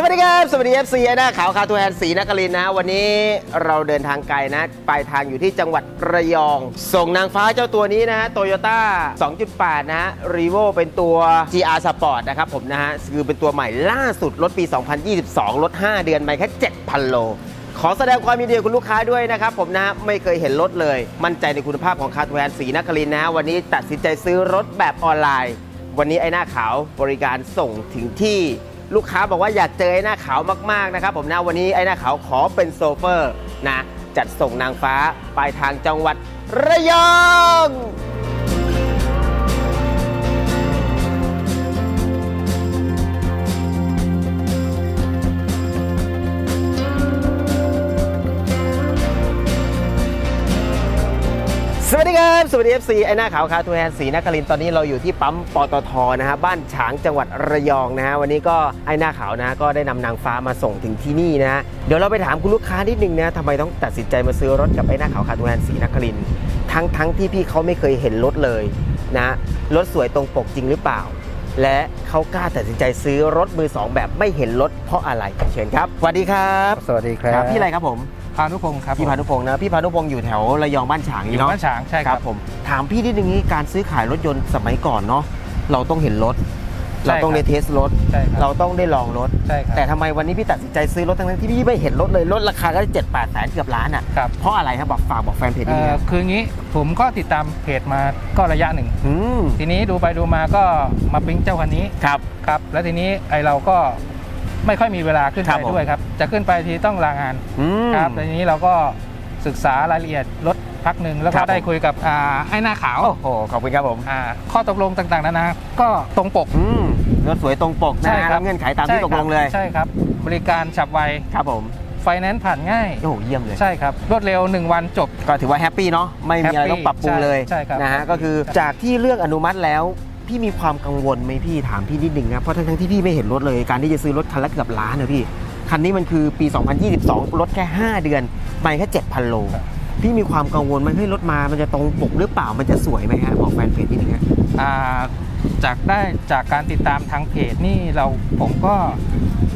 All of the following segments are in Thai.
สวัสดีครับ สวัสดีเอฟซีหน้าขาวคาตัวแทนสีนครินทร์นะ วันนี้เราเดินทางไกลนะปลายทางอยู่ที่จังหวัดระยอง ส่งนางฟ้าเจ้าตัวนี้นะฮะโตโยต้า 2.8 นะฮะรีโวเป็นตัว GR Sport นะครับผมนะฮะคือเป็นตัวใหม่ล่าสุดรถปี 2022 รถ 5 เดือนไม่แค่ 7,000 โล ขอแสดงความยินดีกับคุณลูกค้าด้วยนะครับผมนะไม่เคยเห็นรถเลย มั่นใจในคุณภาพของคาร์ทแวนสีนครินทร์นะวันนี้ตัดสินใจซื้อรถแบบออนไลน์ วันนี้ไอ้หน้าขาวบริการส่งถึงที่ ลูกค้าบอกว่าอยากเจอไอ้หน้าขาวมากๆนะครับผมนะวันนี้ไอ้หน้าขาวขอเป็นโซเฟอร์นะจัดส่งนางฟ้าปลายทางจังหวัดระยอง ดีครับสวัสดี FC ไอ้หน้าขาวคาทูแฮนสีนครินทร์ตอนนี้เราอยู่ที่ปั๊มปตทนะฮะบ้านฉางจังหวัดระยองนะฮะวันนี้ก็ไอ้หน้าขาวนะก็ได้นำนางฟ้ามาส่งถึงที่นี่นะฮะเดี๋ยวเราไปถามคุณลูกค้านิดนึงนะทำไมต้องตัดสินใจมาซื้อรถกับไอ้หน้าขาวคาทูแฮนสีนครินทร์ทั้งทั้งที่พี่เขาไม่เคยเห็นรถเลยนะรถสวยตรงปกจริงหรือเปล่า และเขากล้าตัดสินใจซื้อรถมือสองแบบไม่เห็นรถเพราะอะไรเชิญครับสวัสดีครับ สวัสดีครับพี่อะไรครับผม พานุพงศ์ครับพี่พานุพงศ์นะพี่พานุพงศ์อยู่แถวระยองบ้านฉางอนี่ยู่เนาะบ้านฉางใช่ครับผมถามพี่นิดนึงนี้การซื้อขายรถยนต์สมัยก่อนเนาะเราต้องเห็นรถใช่เราต้องครับได้เทสรถ ใช่ครับเราต้องได้ลองรถ ใช่ครับแต่ทำไมวันนี้พี่ตัดสินใจซื้อรถทั้งๆที่พี่ไม่เห็นรถเลยรถราคาก็เจ็ดแปดแสนเกือบล้านอะครับเพราะอะไรครับบอกฝากบอกแฟนเพจนิดเอ่นึงอนะคืองี้ผมก็ติดตามเพจมาก็ระยะหนึ่ง อืมทีนี้ดูไปดูมาก็มาปิ๊งเจ้าคันนี้ครับ ครับ แล้วทีนี้ไอเราก็ ไม่ค่อยมีเวลาขึ้นครัไปบผมด้วยครับ จะขึ้นไปทีต้องลางานอืมครับแล้วทีนี้เราก็ศึกษารายละเอียดรถพักหนึ่งแล้วครัก็บผมได้คุยกับอ่าไอ้หน้าขาวโอ้โหขอบคุณครับผมอ่าข้อตกลงต่างๆนานาก็ตรงปกอืมรถสวยตรงปกนะใช่ครัแล้วเงื่อนไขตามที่ใช่ตกลงเลยใช่ครับ บริการฉับไวครับผมไฟแนนซ์ผ่านง่ายโอ้โหเยี่ยมเลย ใช่ครับ รวดเร็ว 1 วันจบ ก็ถือว่าแฮปปี้เนาะไม่มีอะไรแฮปปี้ต้องปรับปรุงเลยใช่ใช่ครับนะฮะก็คือจากที่เรื่องอนุมัติแล้ว พี่มีความกังวลไหมพี่ถามพี่นิดนึงนะเพราะทั้งๆที่พี่ไม่เห็นรถเลยการที่จะซื้อรถคันละเกือบล้านนะพี่คันนี้มันคือปี 2022 รถแค่ 5 เดือนไปแค่ 7,000 โล พี่มีความกังวลไหมเฮ้ยรถมามันจะตรงปกหรือเปล่ามันจะสวยไหมฮะบอกแฟนเพจนิดนึงฮะอ่าจากได้จากการติดตามทางเพจนี่เราผมก็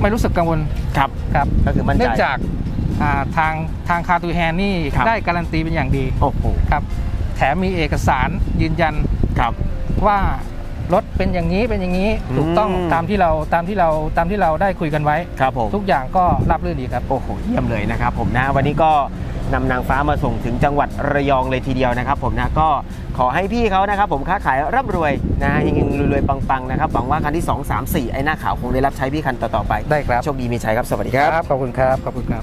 ไม่รู้สึกกังวลครับครับก็คือมั่นใจ เนื่องจากอ่าทางทางคาตูแฮนนี่ครับ ได้การันตีเป็นอย่างดีโอ้โหครับ แถมมีเอกสารยืนยันครับว่า รถเป็นอย่างนี้เป็นอย่างนี้อืมถูกต้องตามที่เราตามที่เราตามที่เราได้คุยกันไว้ ครับผม ทุกอย่างก็ราบรื่นดีครับ โอ้โหเยี่ยมเลยนะครับผมนะวันนี้ก็นำนางฟ้ามาส่งถึงจังหวัดระยองเลยทีเดียวนะครับ ผมนะก็ขอให้พี่เขานะครับ ผมค้าขายร่ำรวยนะเฮงๆรวยๆปังๆนะครับหวังว่าคันที่ 2 3 4 ไอ้หน้าขาวคงได้รับใช้พี่คันต่อๆไปได้ครับโชคดีมีชัยครับ สวัสดีครับ ขอบคุณครับขอบคุณครับ